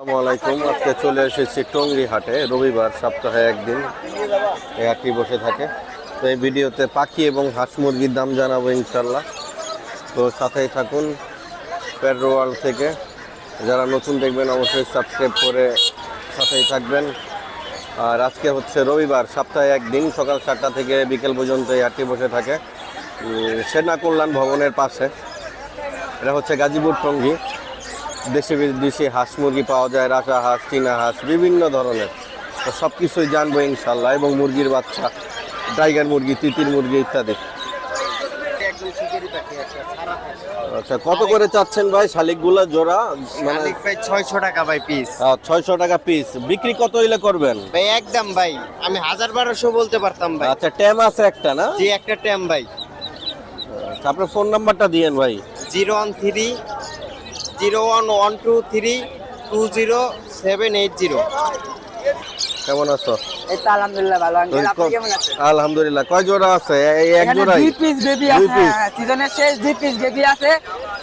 আসসালামু আলাইকুম। আজকে চলে এসেছি টঙ্গী হাটে রবিবার, সপ্তাহে একদিন এই হাটটি বসে থাকে। তো এই ভিডিওতে পাখি এবং হাঁস মুরগির দাম জানাব ইনশাল্লাহ তো সাথেই থাকুন পেট্রো থেকে। যারা নতুন দেখবেন, অবশ্যই সাবস্ক্রাইব করে সাথেই থাকবেন। আর আজকে হচ্ছে রবিবার, সপ্তাহে একদিন, সকাল সাতটা থেকে বিকেল পর্যন্ত এই হাটটি বসে থাকে। সেনা কল্যাণ ভবনের পাশে। এটা হচ্ছে গাজীপুর টঙ্গী। দেশে বিদেশি হাঁস মুরগি পাওয়া যায় রাজা হাঁস চীনা হাঁস বিভিন্ন ধরনের। তো সব কিছুই জানব ইনশাল্লাহ এবং মুরগির বাচ্চা টাইগার মুরগি তিতির মুরগি ইত্যাদি। আচ্ছা কত করে চাচ্ছেন ভাই? শালিকগুলো জোড়া মানে ছয়শো টাকা ভাই পিস ছয়শো টাকা পিস বিক্রি কত হইলে করবেন? ভাই একদম ভাই। আমি হাজার বারোশো বলতে পারতাম ভাই। আচ্ছা ট্যাম আছে একটা না? জি একটা ট্যাম ভাই। আচ্ছা, আপনার ফোন নাম্বারটা দিয়েন ভাই। Zero one three zero one one two three two zero seven eight zero. কেমন আছো? এই তো আলহামদুলিল্লাহ ভালো আঙ্কেল আপনি কেমন আছেন? আলহামদুলিল্লাহ। কয় জোড়া আছে? এই এক জোড়াই? দুই পিস বেবি আছে হ্যাঁ সিজনের শেষ দুই পিস বেবি আছে।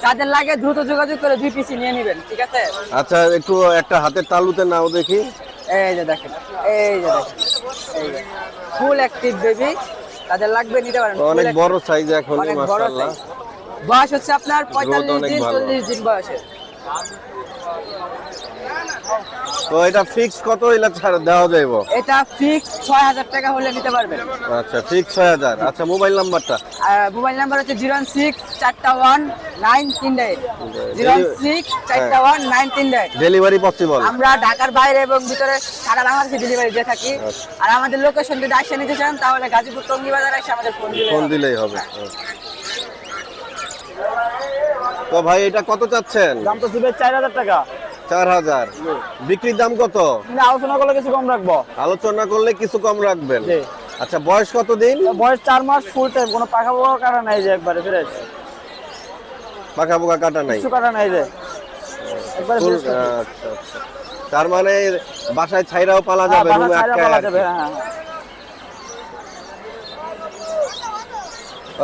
যাদের লাগে দ্রুত যোগাযোগ করে দুই পিসই নিয়ে নেবেন ঠিক আছে? আচ্ছা একটু একটা হাতের তালুতে নাও দেখি। এই যে দেখেন এই যে দেখেন এই ফুল অ্যাক্টিভ বেবি তাদের লাগবে নিতে পারেন অনেক বড় সাইজ এখন মাশাআল্লাহ। বয়স হচ্ছে আপনার পঁয়তাল্লিশ দিন চল্লিশ দিন বয়সে। তো এটা ফিক্স কত ছাড় দেওয়া যাইব? এটা ফিক্স ছয় হাজার টাকা হলে নিতে পারবেন। আচ্ছা ফিক্স ছয় হাজার। আচ্ছা মোবাইল নাম্বারটা মোবাইল নাম্বার হচ্ছে জিরো সিক্স চারটা ওয়ান নাইন তিন এইট জিরো সিক্স চারটা ওয়ান নাইন তিন এইট ডেলিভারি পসিবল আমরা ঢাকার বাইরে এবং ভিতরে সারা বাংলাদেশে ডেলিভারি দিয়ে থাকি। আচ্ছা। আর আমাদের লোকেশন যদি আসে নিতে চান তাহলে গাজীপুর টঙ্গি বাজার এসে আমাদের ফোন দিলে ফোন হবে। দিলেই হবে। তো ভাই এটা কত চাচ্ছেন? দাম তো শুধু চার হাজার টাকা। চার হাজার। বিক্রির দাম কত? কিন্তু আলোচনা করলে কিছু কম রাখব। আলোচনা করলে কিছু কম রাখবেন। আচ্ছা বয়স কত দিন? বয়স চার মাস ফুল টাইম কোনো পাখা পোকা কাটা নাই যে একবারে ফ্রেশ। পাকা পোকা কাটা নাই? কিছু কাটা নাই যে। একবারে। আচ্ছা, আচ্ছা। তার মানে বাসায় ছাইরাও পালা হ্যাঁ, যাবে রুমে আটকায় পালা যাবে, হ্যাঁ।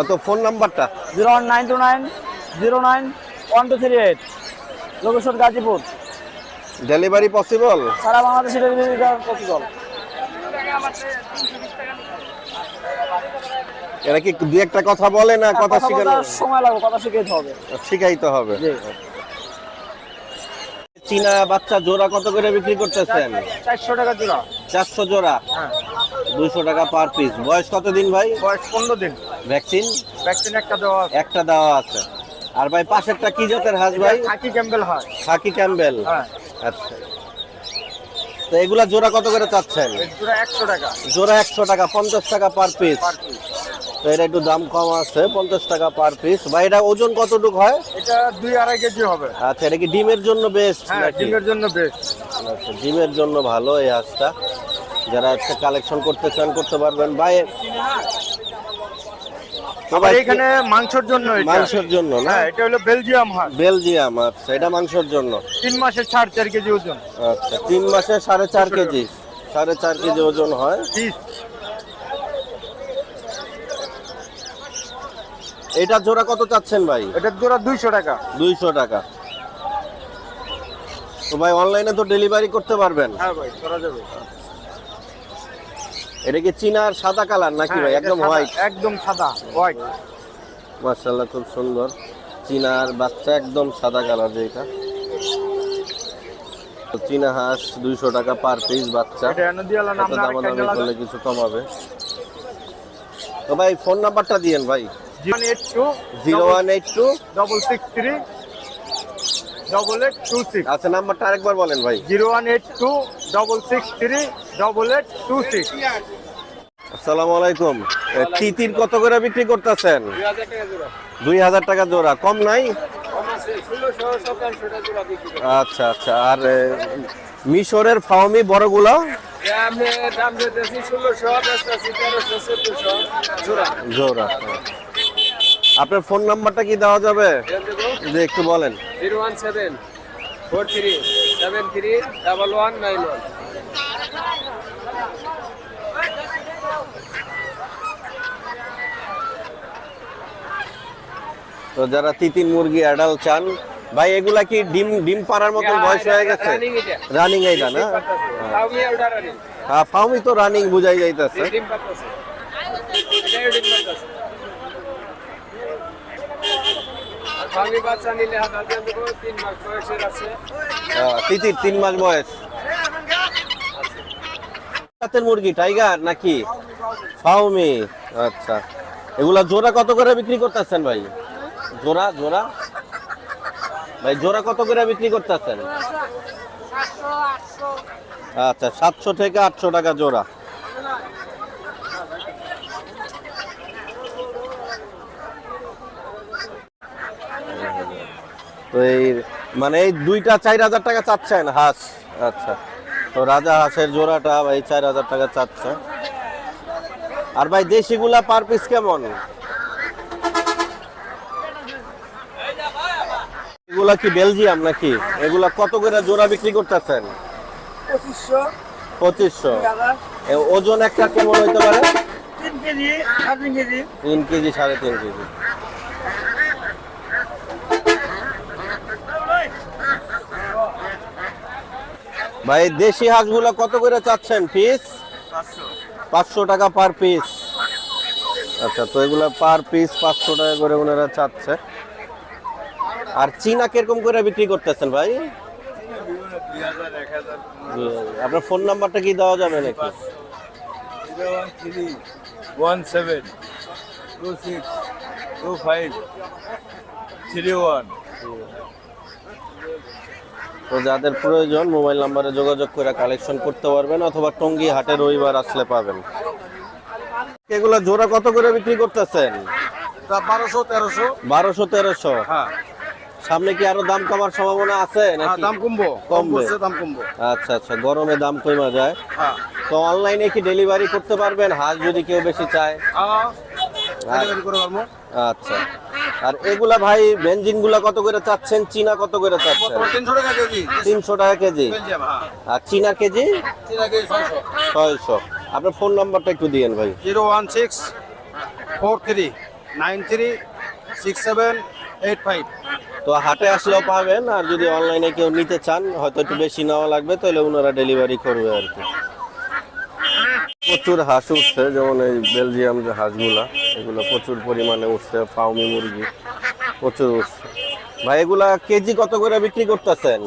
তো ফোন নাম্বারটা zero one nine two nine zero nine one two three eight location Gazipur delivery possible সারা বাংলাদেশে ডেলিভারি পসিবল এরা কি দুই একটা কথা বলে না কথা কথা শিখানো সময় লাগবে কথা শিখাইতে হবে। শিখাইতে হবে। চীনা বাচ্চা জোড়া কত করে বিক্রি করতেছেন? চারশো টাকা জোড়া। চারশো জোড়া? হ্যাঁ। দুইশো টাকা পার পিস বয়স কত দিন ভাই? বয়স পনেরো দিন। ভ্যাকসিন ভ্যাকসিন একটা দেওয়া একটা দেওয়া আছে। আর ভাই পাশেরটা কি জাতের হাঁস ভাই? খাকি ক্যাম্বেল হয়। Khaki Campbell. হ্যাঁ। আচ্ছা। তো এগুলা জোড়া কত করে চাচ্ছেন? জোড়া একশো টাকা। জোড়া একশো টাকা পঞ্চাশ টাকা পার পিস তো এটা একটু দাম কম আছে পঞ্চাশ টাকা পার পিস ভাই এটা ওজন কতটুকু হয়? এটা দুই আড়াই কেজি হবে। আচ্ছা এটা কি ডিমের জন্য বেস্ট হ্যাঁ ডিমের জন্য বেস্ট আচ্ছা ডিমের জন্য ভালো এই হাঁসটা। যারা একটা কালেকশন করতে চান করতে পারবেন। ভাই আবার ভাই এখানে মাংসের জন্য মাংসের জন্য না? হ্যাঁ এটা হলো বেলজিয়াম হাঁস। বেলজিয়াম আচ্ছা এটা মাংসের জন্য। তিন মাসের সাড়ে চার কেজি ওজন। আচ্ছা তিন মাসে সাড়ে চার কেজি। সাড়ে চার কেজি ওজন হয়। এটা জোড়া কত চাচ্ছেন ভাই? এটার জোড়া দুইশো টাকা। দুইশো টাকা। তো ভাই অনলাইনে তো ডেলিভারি করতে পারবেন। হ্যাঁ ভাই করা যাবে। এটা কি চীনার সাদা কালার নাকি ভাই? হ্যাঁ, একদম হোয়াইট একদম সাদা হোয়াইট মার্শাল্লাহ খুব সুন্দর। চীনার বাচ্চা একদম সাদা কালার যেটা চীনা হাঁস দুইশো টাকা পার পিস বাচ্চা। দামাদামি করলে কিছু কমাবে। তো ভাই ফোন নাম্বারটা দিয়েন ভাই। Zero one eight two double six three double eight two six আচ্ছা নাম্বারটা আরেকবার বলেন ভাই। Zero one eight two double six three double eight two six আসসালামু আলাইকুম। তিতির কত করে বিক্রি করতেছেন? দুই হাজার টাকা জোড়া। কম নাই? আচ্ছা আচ্ছা। আর মিশরের ফাওমি বড়গুলো? জোড়া। আপনার ফোন নাম্বারটা কি দেওয়া যাবে? যে একটু বলেন। Zero one seven four three seven three double one nine one. তো যারা তিতির মুরগি অ্যাডাল চান ভাই এগুলা কি ডিম ডিম পাড়ার মতন বয়স হয়ে গেছে? রানিং এইটা না? হ্যাঁ। ফাউমি তো রানিং বুঝাই যাইতেছে। আছে। তিতির তিন মাস বয়স। জাতের মুরগি টাইগার নাকি? ফাউমি আচ্ছা। এগুলা জোড়া কত করে বিক্রি করতেছেন ভাই? জোড়া জোড়া? ভাই, জোড়া কত করে বিক্রি করতেছেন? আচ্ছা সাতশো থেকে আটশো টাকা জোড়া। তো এই মানে এই দুইটা চার হাজার টাকা চাচ্ছেন, হাঁস। আচ্ছা তো রাজা হাঁসের জোড়াটা ভাই চার হাজার টাকা চাচ্ছে। আর ভাই, দেশিগুলা পার পিস কেমন? এগুলা কি বেলজিয়াম নাকি? এগুলা কত করে জোড়া বিক্রি করতেছেন? পঁচিশশো। পঁচিশশো। ওজন একটা কেমন হইতে পারে? তিন কেজি সাড়ে তিন কেজি। তিন কেজি সাড়ে তিন কেজি। ভাই দেশি হাঁসগুলো কত করে চাচ্ছেন পিস? পাঁচশো টাকা পার পিস। আচ্ছা তো এগুলো পার পিস পাঁচশো টাকা করে ওনারা চাচ্ছে। আর চীনা কীরকম করে বিক্রি করতেছেন ভাই? আপনার ফোন নাম্বারটা কি দেওয়া যাবে নাকি? One seven two six two five three one. তো যাদের প্রয়োজন মোবাইল নাম্বারে যোগাযোগ করে কালেকশন করতে পারবেন অথবা টঙ্গী হাটে রবিবার আসলে পাবেন। এগুলো জোড়া কত করে বিক্রি করতেছেন? বারোশো তেরোশো। বারোশো তেরোশো। হ্যাঁ। সামনে কি আরও দাম কমার সম্ভাবনা আছে নাকি? দাম কমবো। কমবে। দাম কমবো। আচ্ছা আচ্ছা গরমে দাম কমা যায়। হ্যাঁ। তো অনলাইনে কি ডেলিভারি করতে পারবেন? হাঁস যদি কেউ বেশি চায়। হ্যাঁ আচ্ছা। আর এগুলা ভাই বেঞ্জিনগুলা কত করে চাচ্ছেন? চীনা কত করে চাচ্ছেন? তিনশো টাকা কেজি। তিনশো টাকা কেজি? হ্যাঁ। আর চীনা কেজি? ছয়শো। আপনার ফোন নাম্বারটা একটু দিয়েন ভাই। Zero one six four three nine three six seven eight five. তো হাটে আসলেও পাবেন আর যদি অনলাইনে কেউ নিতে চান হয়তো একটু বেশি নেওয়া লাগবে তাহলে ওনারা ডেলিভারি করবে আর কি। প্রচুর হাঁস উঠছে যেমন এই বেলজিয়াম যে হাঁসগুলা এগুলো প্রচুর পরিমাণে উঠছে ফাউমি মুরগি প্রচুর উঠছে। ভাই এগুলা কেজি কত করে বিক্রি করতেছেন?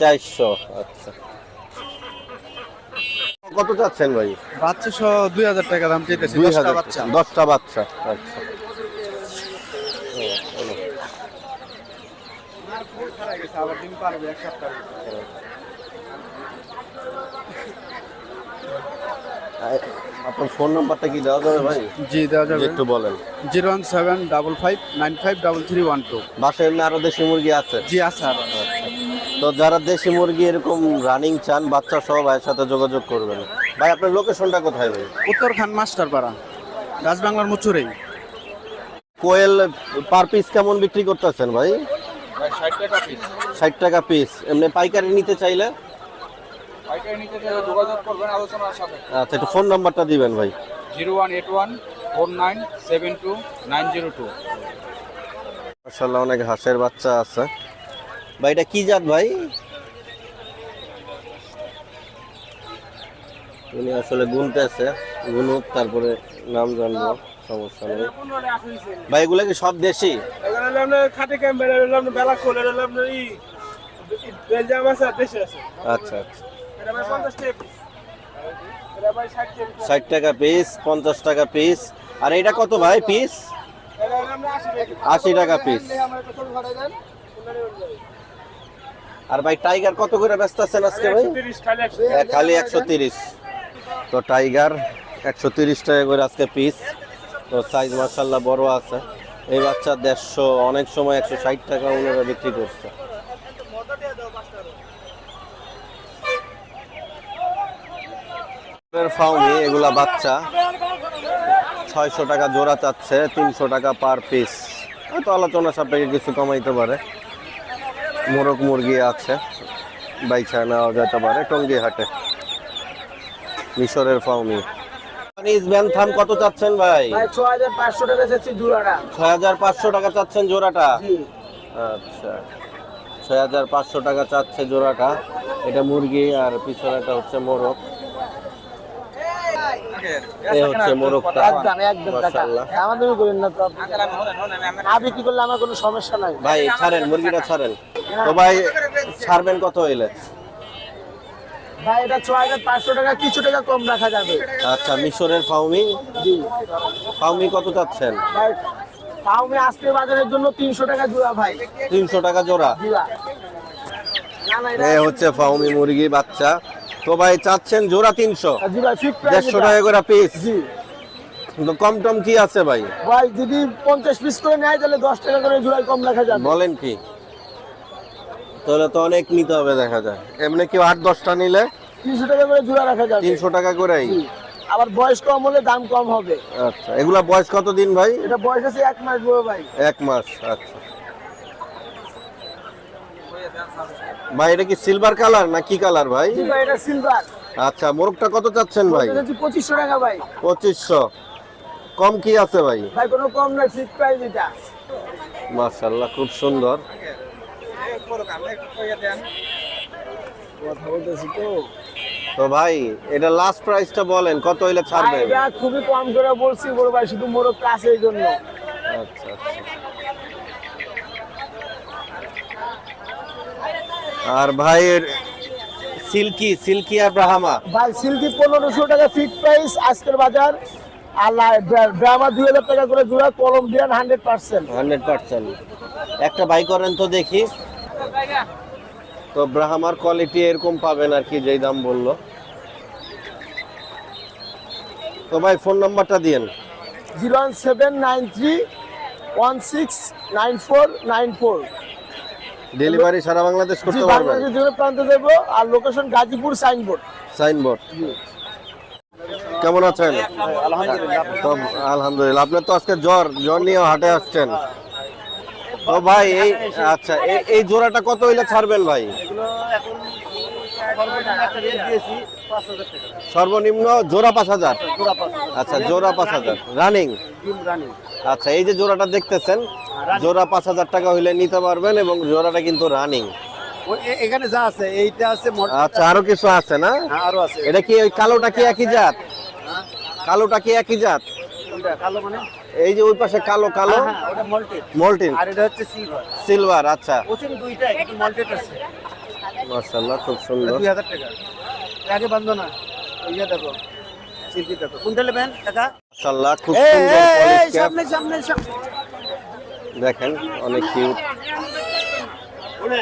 চারশো আচ্ছা। কত চাচ্ছেন ভাই? বাচ্চা সহ দুই হাজার টাকা দাম চাইতেছি দুই দশটা হাজার বাচ্চা। দশটা বাচ্চা আচ্ছা ও, ভালো। আ- আপনার ফোন নাম্বারটা কি দেওয়া যাবে ভাই? জি দেওয়া যাবে। একটু বলেন। Zero one seven double five nine five double three one two. বাসায় এমনি আরও দেশি মুরগি আছে? জি আছে আর। তো যারা দেশি মুরগি এরকম রানিং চান বাচ্চা সহ ভাইয়ের সাথে যোগাযোগ করবেন। ভাই আপনার লোকেশনটা কোথায় ভাই? উত্তরখান মাস্টার পাড়া রাজবাংলার মুচুরেই। কোয়েল পার পিস কেমন বিক্রি করতেছেন ভাই? ষাট টাকা পিস এমনি পাইকারি নিতে চাইলে? পাইকারি নিতে চাইলে যোগাযোগ করবেন আলোচনার সাথে। আচ্ছা একটু ফোন নাম্বারটা দিবেন ভাই। Zero one eight one four nine seven two nine zero two. মাশাআল্লাহ অনেক হাঁসের বাচ্চা আছে। ভাই এটা কি জাত ভাই? উনি আসলে গুনতেছে। গুনুক তারপরে নাম জানব। সমস্যা নেই। ভাই এগুলো কি সব দেশি? খাটে ক্যাম্পের বেলা ই বেলজিয়াম আছে আর দেশে আছে। আচ্ছা আচ্ছা। এটা ভাই পঞ্চাশ টাকা পিস এটা ভাই ষাট টাকা পিস পঞ্চাশ টাকা পিস আর এটা কত ভাই পিস আশি টাকা পিস। আর ভাই টাইগার কত করে ব্যস্ত আছেন আজকে ভাই? খালি একশো তিরিশ। তো টাইগার একশো তিরিশ টাকা করে আজকে পিস তো সাইজ মার্শাল্লাহ বড় আছে। এই বাচ্চা দেড়শো, অনেক সময় একশো ষাট টাকা ওনারা বিক্রি করছে। ফাউমি এগুলা বাচ্চা। ছয়শো টাকা জোড়া চাচ্ছে, তিনশো টাকা পার পিস হয়তো আলোচনা সাপেক্ষে কিছু কমাইতে পারে। মোরগ মুরগি আছে বাইছা নেওয়া যেতে পারে টঙ্গি হাটে মিশরের ফাউমি চাইনিজ ব্যান্থাম কত চাচ্ছেন ভাই? ভাই হাজার পাঁচশো টাকা যাচ্ছে জোড়াটা। ছয় হাজার পাঁচশো টাকা চাচ্ছেন জোড়াটা? আচ্ছা। ছয় হাজার পাঁচশো টাকা চাচ্ছে জোড়াটা। এটা মুরগি আর পিছনেটা হচ্ছে মোরগ। হচ্ছে মোরগটা। একদম একদম মাশাআল্লাহ। আমাদের করেন না তো আপনি। না করলে আমার কোনো সমস্যা নাই। ভাই ছাড়েন মুরগিটা ছাড়েন। তো ভাই ছাড়বেন কত হইলে? ভাই এটা ছয় হাজার পাঁচশো টাকা কিছু টাকা কম রাখা যাবে। আচ্ছা মিশরের ফাউমি? ফাউমি কত চাচ্ছেন? ভাই তাওমে আজকে বাজারের জন্য তিনশো টাকা জোড়া ভাই। তিনশো টাকা জোড়া? এ হচ্ছে ফাউমি মুরগি বাচ্চা। তো ভাই চাচ্ছেন জোড়া তিনশো? দেড়শো টাকা করে পিস কম টম কি আছে ভাই? ভাই যদি পঞ্চাশ পিস করে নেয় তাহলে দশ টাকা করে জোড়ায় কম রাখা যাবে। বলেন কি? তাহলে তো অনেক নিতে হবে দেখা যায়। এমনি কেউ আট দশটা নিলে তিনশো টাকা করে জোড়া রাখা যাবে। তিনশো টাকা করেই। আবার বয়স কম হলে দাম কম হবে। আচ্ছা এগুলা বয়স কত দিন ভাই? এটা বয়স আছে এক মাস বড় ভাই। এক মাস আচ্ছা। ভাই এটা কি সিলভার কালার না কি কালার ভাই? ভাই এটা সিলভার আচ্ছা মোরগটা কত চাচ্ছেন ভাই? পঁচিশশো টাকা ভাই। পঁচিশশো। কম কি আছে ভাই? ভাই কোনো কম ফিট প্রাইস এটা। মাশাল্লাহ খুব সুন্দর। কথা বলতেছি তো তো ভাই এটা লাস্ট প্রাইসটা বলেন কত হইলে ভাই, ছাড়বেন এটা খুবই কম করে বলছি বড় ভাই শুধু মোরগ কাছে এই জন্য। আচ্ছা আচ্ছা। আর ভাইয়ের সিল্কি সিল্কি আর ব্রাহ্মা? ভাই সিল্কি পনেরোশো টাকা ফিট প্রাইস আজকের বাজার। আর ড্রামা দুই হাজার টাকা করে জোড়া Colombian hundred percent hundred percent একটা বাই করেন তো দেখি। তো ব্রাহ্মার কোয়ালিটি এরকম পাবেন আর কি যেই দাম বলল। তো ভাই ফোন নাম্বারটা দিয়েন। Zero one seven nine three one six nine four nine four. Delivery সারা বাংলাদেশ করতে পারবেন। বাংলাদেশের জন্য প্রান্তে দেবো আর লোকেশন গাজীপুর সাইনবোর্ড সাইনবোর্ড কেমন আছেন? তো আলহামদুলিল্লাহ। আপনার তো আজকে জ্বর জ্বর নিয়ে হাটে আসছেন। তো ভাই এই আচ্ছা এই- জোড়াটা কত হইলে ছাড়বেন ভাই? সর্বনিম্ন জোড়া পাঁচ হাজার? আচ্ছা জোড়া পাঁচ হাজার। রানিং আচ্ছা এই যে জোড়াটা দেখতেছেন জোড়া পাঁচ হাজার টাকা হইলে নিতে পারবেন এবং জোড়াটা কিন্তু রানিং এখানে যা আছে এইটা আছে আচ্ছা আরও কিছু আছে না? আরও আছে। এটা কি ওই কালোটা কি একই জাত? কালোটা কি একই জাত? কালো মানে? এই যে ওই পাশে কালো কালো? ওটা মল্টেড মল্টিন আর এটা হচ্ছে সিলভার সিলভার আচ্ছা। দুইটা কিন্তু মল্টেড আছে। মাশাআল্লাহ খুব সুন্দর। দুই হাজার টাকা। আগে না। দেখো সিল্কি দেখো। কোনটা নেবেন টাকা মাশাআল্লাহ খুব সুন্দর সামনে সামনে দেখেন অনেক কিউট হয়ে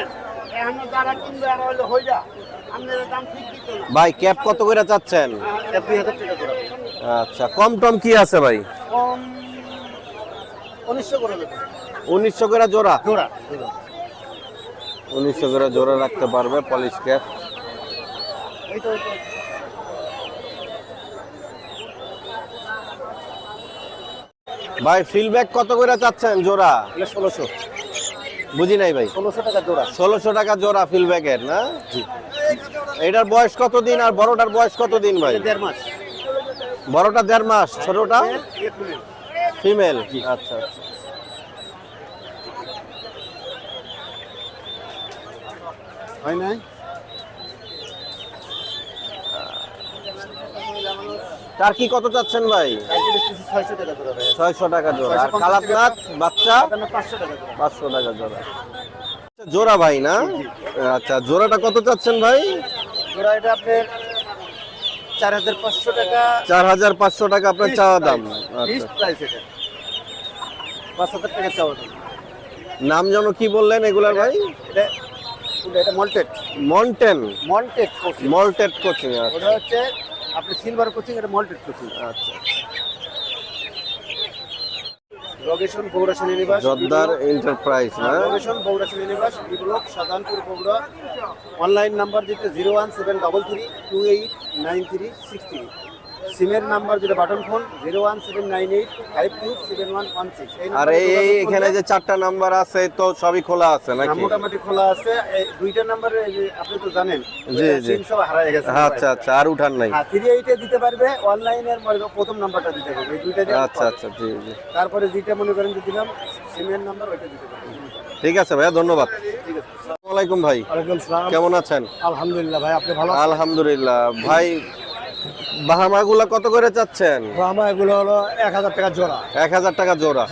ভাই ক্যাপ কত করে চাচ্ছেন? করে। আচ্ছা কম টম কি আছে ভাই? কম উনিশশো করে জোড়া? জোড়া। উনিশশো করে জোড়া রাখতে পারবে পলিশ ক্যাপ ভাই ফিলব্যাক কত করে চাচ্ছেন জোড়া? ষোলোশো। বুঝি নাই ভাই। ষোলোশো টাকা জোড়া। ষোলোশো টাকা জোড়া ফিলব্যাকের না? এটার বয়স কত দিন আর বড়টার বয়স কত দিন ভাই দেড় মাস। বড়টা দেড় মাস ছোটটা? মিনিট। ফিমেল আচ্ছা আচ্ছা। হয় নাই? টার্কি কত চাচ্ছেন ভাই? ছয়শো টাকা জোড়া। আর কালাকনাথ বাচ্চা? পাঁচশো টাকা জোড়া। পাঁচশো টাকা জোড়া। জোড়া ভাই না? আচ্ছা জোড়াটা কত চাচ্ছেন ভাই? জোড়া এটা আপনার চার হাজার পাঁচশো টাকা। চার হাজার পাঁচশো টাকা আপনার চাওয়া দাম। ফিক্সড আচ্ছা প্রাইস এটা। পাঁচ হাজার টাকা চাওয়া নাম যেন কি বললেন এগুলার ভাই? এটা এটা মল্টেড মন্টেন মল্টেড কোচিং মল্টেড কোচিং ওটা হচ্ছে আপনি সিলভার কোচিং এটা মল্টেড কোচিং আচ্ছা। লোকেশন বগুড়া শ্রেণীনিবাস জর্দার এন্টারপ্রাইজ না location Bogura শ্রেণীনিবাস B block Sadharanpur Bogura. Online number যেটা zero one seven double three two eight nine three six three সিমের নাম্বার যেটা button phone zero one seven nine eight five two seven one one six. আর এই এখানে যে চারটা number আছে তো সবই খোলা আছে নাকি? মোটামুটি খোলা আছে। দুইটা নাম্বারে আপনি তো জানেন জি, জি। সিম সব হারায় গেছে। আচ্ছা আচ্ছা আর উঠান নাই। হ্যাঁ থ্রি এইটে দিতে পারবে অনলাইনের প্রথম নাম্বারটা দিতে হবে। এই দুইটা আচ্ছা আচ্ছা জি জি। তারপরে যেটা মনে করেন যে দিলাম সিমের নাম্বার ওইটা দিতে পারবে। ঠিক আছে ভাইয়া ধন্যবাদ। আসসালামু আলাইকুম ভাই। ওয়ালাইকুম সালাম কেমন আছেন? আলহামদুলিল্লাহ ভাই আপনি ভালো আলহামদুলিল্লাহ। ভাই বাহামাগুলা কত করে চাচ্ছেন? ব্রাহ্মা এগুলো হলো এক হাজার টাকা জোড়া। এক হাজার টাকা জোড়া।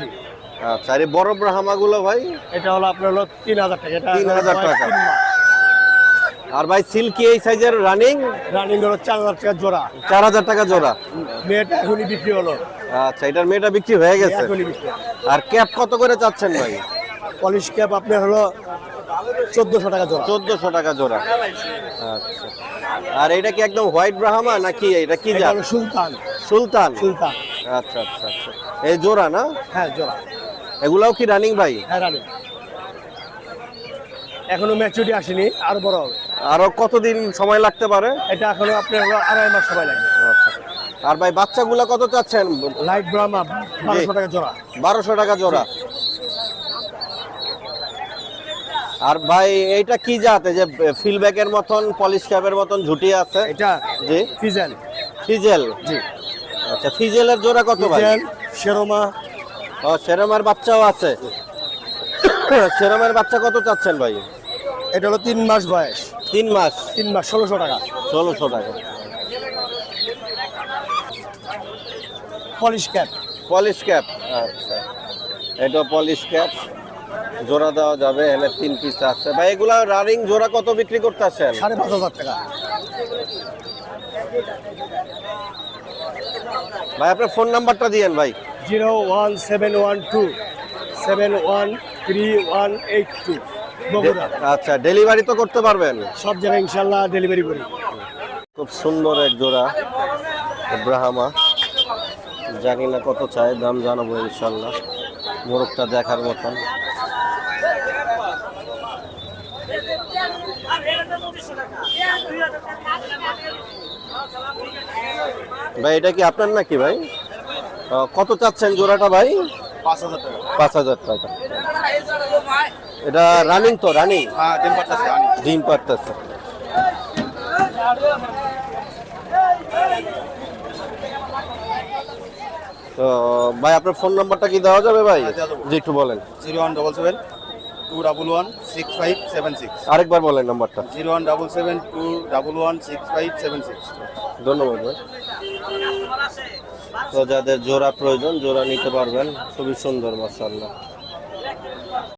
আচ্ছা আর এই বড় ব্রাহ্মাগুলো ভাই? এটা হলো আপনার হলো তিন হাজার টাকা এটা 3000 টাকা। আর ভাই সিল্কি এই সাইজের রানিং? রানিং হলো চার হাজার টাকা জোড়া। চার হাজার টাকা জোড়া। মেয়েটা এখনই বিক্রি হলো। আচ্ছা এটার মেয়েটা বিক্রি হয়ে গেছে। আর ক্যাপ কত করে চাচ্ছেন ভাই? পলিশ ক্যাপ আপনার হলো চোদ্দশো টাকা জোড়া। চোদ্দশো টাকা জোড়া। আচ্ছা। আর এটা কি একদম হোয়াইট ব্রাহ্মা নাকি এটা কি জাত? সুলতান। সুলতান। সুলতান। আচ্ছা আচ্ছা আচ্ছা। এই জোড়া না? হ্যাঁ জোড়া। এগুলাও কি রানিং ভাই? হ্যাঁ রানিং এখনও ম্যাচুরিটি আসেনি আর বড় হবে। আরও কতদিন সময় লাগতে পারে? এটা এখনও আপনার হলো আড়াই মাস সময় লাগবে। আচ্ছা। আর ভাই বাচ্চাগুলা কত চাচ্ছেন? লাইট ব্রাহ্মা বারোশো টাকা জোড়া। বারোশো টাকা জোড়া। আর ভাই এইটা কি জাত? যে ফিলব্যাকের মতন পলিশ ক্যাপের মতন ঝুটি আছে। এটা জি। ফিজেল। ফিজেল? জি। আচ্ছা ফিজেলের জোড়া কত ভাই? ফিজেল শেরোমা ও সেরমের বাচ্চাও আছে। সেরমের বাচ্চা কত চাচ্ছেন ভাই? এটা হলো তিন মাস বয়স। তিন মাস? তিন মাস ষোলোশো টাকা। ষোলোশো টাকা। পলিশ ক্যাপ পলিশ ক্যাপ আচ্ছা। এটা পলিশ ক্যাপ জোড়া দেওয়া যাবে এখানে তিন পিস আছে। ভাই এগুলা রানিং জোড়া কত বিক্রি করতে করতেছেন? সাড়ে পাঁচ হাজার টাকা। ভাই আপনার ফোন নাম্বারটা দিয়েন ভাই। Zero one seven one two seven one three one eight two Bogura. আচ্ছা ডেলিভারি তো করতে পারবেন? সব জায়গায় ইনশাল্লাহ ডেলিভারি করি। খুব সুন্দর এক জোড়া ব্রাহ্মা। জানি না কত চায় দাম জানাব ইনশাল্লাহ। মোরগটা দেখার মতন। ভাই এটা কি আপনার নাকি ভাই? কত চাচ্ছেন জোড়াটা ভাই? পাঁচ হাজার টাকা। এটা রানিং তো রানিং হ্যাঁ ডিম পারতেছে। তো ভাই আপনার ফোন নাম্বারটা কি দেওয়া যাবে ভাই? জি একটু বলেন। Zero one double seven two double one six five seven six. আরেকবার বলেন নাম্বারটা zero one double seven two double one six five seven six. ধন্যবাদ ভাই। তো যাদের জোড়া প্রয়োজন জোড়া নিতে পারবেন। খুবই সুন্দর মাসাল্লাহ